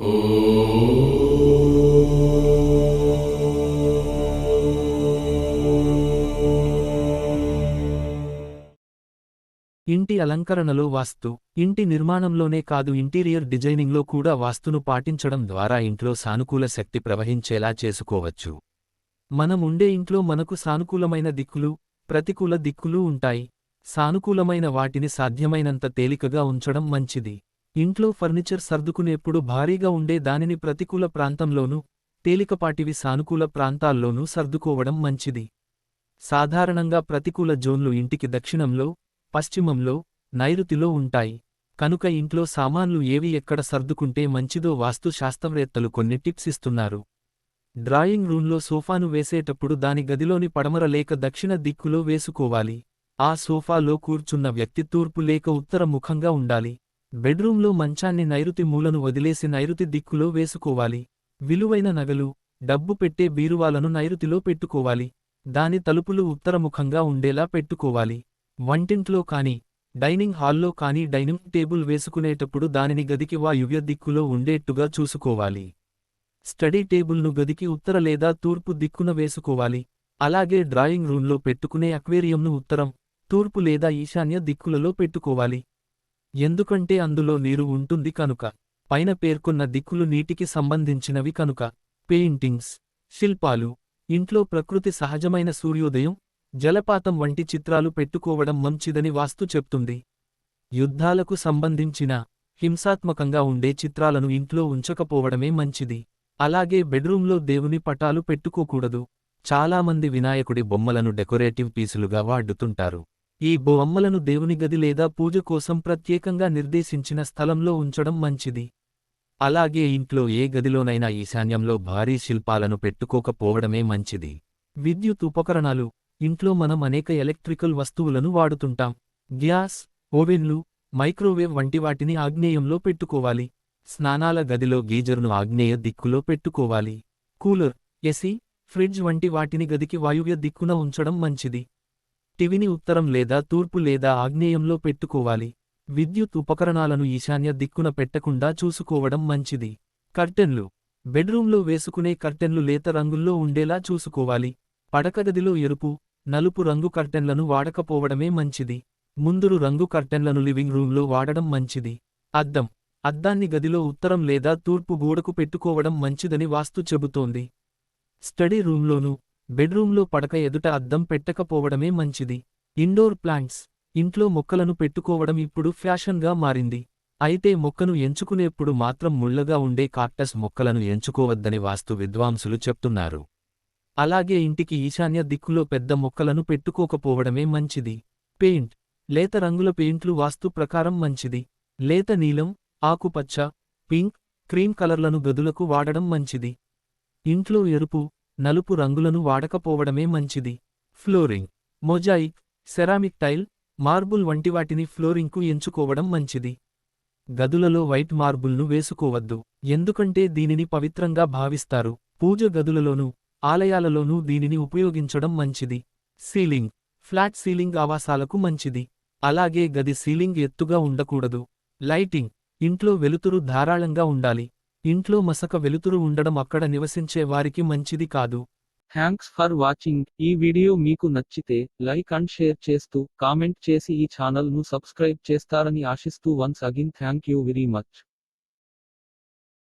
ఇంటి అలంకరణలో వాస్తు ఇంటి నిర్మాణంలోనే కాదు ఇంటీరియర్ డిజైనింగ్లో కూడా వాస్తును పాటించడం ద్వారా ఇంట్లో సానుకూల శక్తి ప్రవహించేలా చేసుకోవచ్చు. మనం ఉండే ఇంట్లో మనకు సానుకూలమైన దిక్కులు ప్రతికూల దిక్కులు ఉంటాయి. సానుకూలమైన వాటిని సాధ్యమైనంత తేలికగా ఉంచడం మంచిది. ఇంట్లో ఫర్నిచర్ సర్దుకునేప్పుడు భారీగా ఉండే దానిని ప్రతికూల ప్రాంతంలోనూ తేలికపాటివి సానుకూల ప్రాంతాల్లోనూ సర్దుకోవడం మంచిది. సాధారణంగా ప్రతికూల జోన్లు ఇంటికి దక్షిణంలో పశ్చిమంలో నైరుతిలో ఉంటాయి. కనుక ఇంట్లో సామాన్లు ఏవి ఎక్కడ సర్దుకుంటే మంచిదో వాస్తు శాస్త్రవేత్తలు కొన్ని టిప్స్ ఇస్తున్నారు. డ్రాయింగ్ రూంలో సోఫాను వేసేటప్పుడు దాని గదిలోని పడమర లేక దక్షిణ దిక్కులో వేసుకోవాలి. ఆ సోఫాలో కూర్చున్న వ్యక్తి తూర్పు లేక ఉత్తర ముఖంగా ఉండాలి. బెడ్రూంలో మంచాన్ని నైరుతి మూలను వదిలేసి నైరుతి దిక్కులో వేసుకోవాలి. విలువైన నగలు డబ్బు పెట్టే బీరువాలను నైరుతిలో పెట్టుకోవాలి. దాని తలుపులు ఉత్తరముఖంగా ఉండేలా పెట్టుకోవాలి. వంటింట్లో కాని డైనింగ్ హాల్లో కాని డైనింగ్ టేబుల్ వేసుకునేటప్పుడు దానిని గదికి వాయువ్య దిక్కులో ఉండేట్టుగా చూసుకోవాలి. స్టడీ టేబుల్ను గదికి ఉత్తర లేదా తూర్పు దిక్కున వేసుకోవాలి. అలాగే డ్రాయింగ్ రూంలో పెట్టుకునే అక్వేరియంను ఉత్తరం తూర్పు లేదా ఈశాన్య దిక్కులలో పెట్టుకోవాలి. ఎందుకంటే అందులో నీరు ఉంటుంది కనుక. పైన పేర్కొన్న దిక్కులు నీటికి సంబంధించినవి కనుక. పెయింటింగ్స్ శిల్పాలు ఇంట్లో ప్రకృతి సహజమైన సూర్యోదయం జలపాతం వంటి చిత్రాలు పెట్టుకోవడం మంచిదని వాస్తు చెప్తుంది. యుద్ధాలకు సంబంధించిన హింసాత్మకంగా ఉండే చిత్రాలను ఇంట్లో ఉంచకపోవడమే మంచిది. అలాగే బెడ్రూంలో దేవుని పటాలు పెట్టుకోకూడదు. చాలామంది వినాయకుడి బొమ్మలను డెకరేటివ్ పీసులుగా వాడుతుంటారు. ఈ బొమ్మలను దేవుని గది లేదా పూజ కోసం ప్రత్యేకంగా నిర్దేశించిన స్థలంలో ఉంచడం మంచిది. అలాగే ఇంట్లో ఏ గదిలోనైనా ఈశాన్యంలో భారీ శిల్పాలను పెట్టుకోకపోవడమే మంచిది. విద్యుత్ ఉపకరణాలు. ఇంట్లో మనం అనేక ఎలక్ట్రికల్ వస్తువులను వాడుతుంటాం. గ్యాస్ ఓవెన్లు మైక్రోవేవ్ వంటి వాటిని ఆగ్నేయంలో పెట్టుకోవాలి. స్నానాల గదిలో గీజర్ను ఆగ్నేయ దిక్కులో పెట్టుకోవాలి. కూలర్ ఎసి ఫ్రిడ్జ్ వంటి వాటిని గదికి వాయువ్య దిక్కున ఉంచడం మంచిది. టివిని ఉత్తరం లేదా తూర్పు లేదా ఆగ్నేయంలో పెట్టుకోవాలి. విద్యుత్ ఉపకరణాలను ఈశాన్య దిక్కున పెట్టకుండా చూసుకోవడం మంచిది. కర్టెన్లు. బెడ్రూంలో వేసుకునే కర్టెన్లు లేత రంగుల్లో ఉండేలా చూసుకోవాలి. పడకగదిలో ఎరుపు నలుపు రంగు కర్టెన్లను వాడకపోవడమే మంచిది. ముందురు రంగు కర్టెన్లను లివింగ్ రూంలో వాడడం మంచిది. అద్దం. అద్దాన్ని గదిలో ఉత్తరం లేదా తూర్పు గోడకు పెట్టుకోవడం మంచిదని వాస్తు చెబుతోంది. స్టడీ రూంలోనూ బెడ్రూంలో పడక ఎదుట అద్దం పెట్టకపోవడమే మంచిది. ఇండోర్ ప్లాంట్స్ ఇంట్లో మొక్కలను పెట్టుకోవడం ఇప్పుడు ఫ్యాషన్గా మారింది. అయితే మొక్కను ఎంచుకునేప్పుడు మాత్రం ముళ్ళగా ఉండే కాక్టస్ మొక్కలను ఎంచుకోవద్దని వాస్తు విద్వాంసులు చెప్తున్నారు. అలాగే ఇంటికి ఈశాన్య దిక్కులో పెద్ద మొక్కలను పెట్టుకోకపోవడమే మంచిది. పెయింట్ లేత రంగుల పెయింట్లు వాస్తు ప్రకారం మంచిది. లేత నీలం ఆకుపచ్చ పింక్ క్రీమ్ కలర్లను గదులకు వాడడం మంచిది. ఇంట్లో ఎరుపు నలుపు రంగులను వాడకపోవడమే మంచిది. Flooring mosaic ceramic tile marble వంటి వాటిని ఫ్లోరింగ్కు ఎంచుకోవడం మంచిది. గదులలో వైట్ మార్బుల్ను వేసుకోవద్దు ఎందుకంటే దీనిని పవిత్రంగా భావిస్తారు. పూజ గదులలోనూ ఆలయాలలోనూ దీనిని ఉపయోగించడం మంచిది. సీలింగ్ ఫ్లాట్ సీలింగ్ ఆవాసాలకు మంచిది. అలాగే గది సీలింగ్ ఎత్తుగా ఉండకూడదు. లైటింగ్ ఇంట్లో వెలుతురు ధారాళంగా ఉండాలి. ఇంట్లో మసక వెలుతురు ఉండడం అక్కడ నివసించే వారికి మంచిది కాదు. థ్యాంక్స్ ఫర్ వాచింగ్ ఈ వీడియో మీకు నచ్చితే లైక్ అండ్ షేర్ చేస్తూ కామెంట్ చేసి ఈ ఛానల్ను సబ్స్క్రైబ్ చేస్తారని ఆశిస్తూ once again thank you very much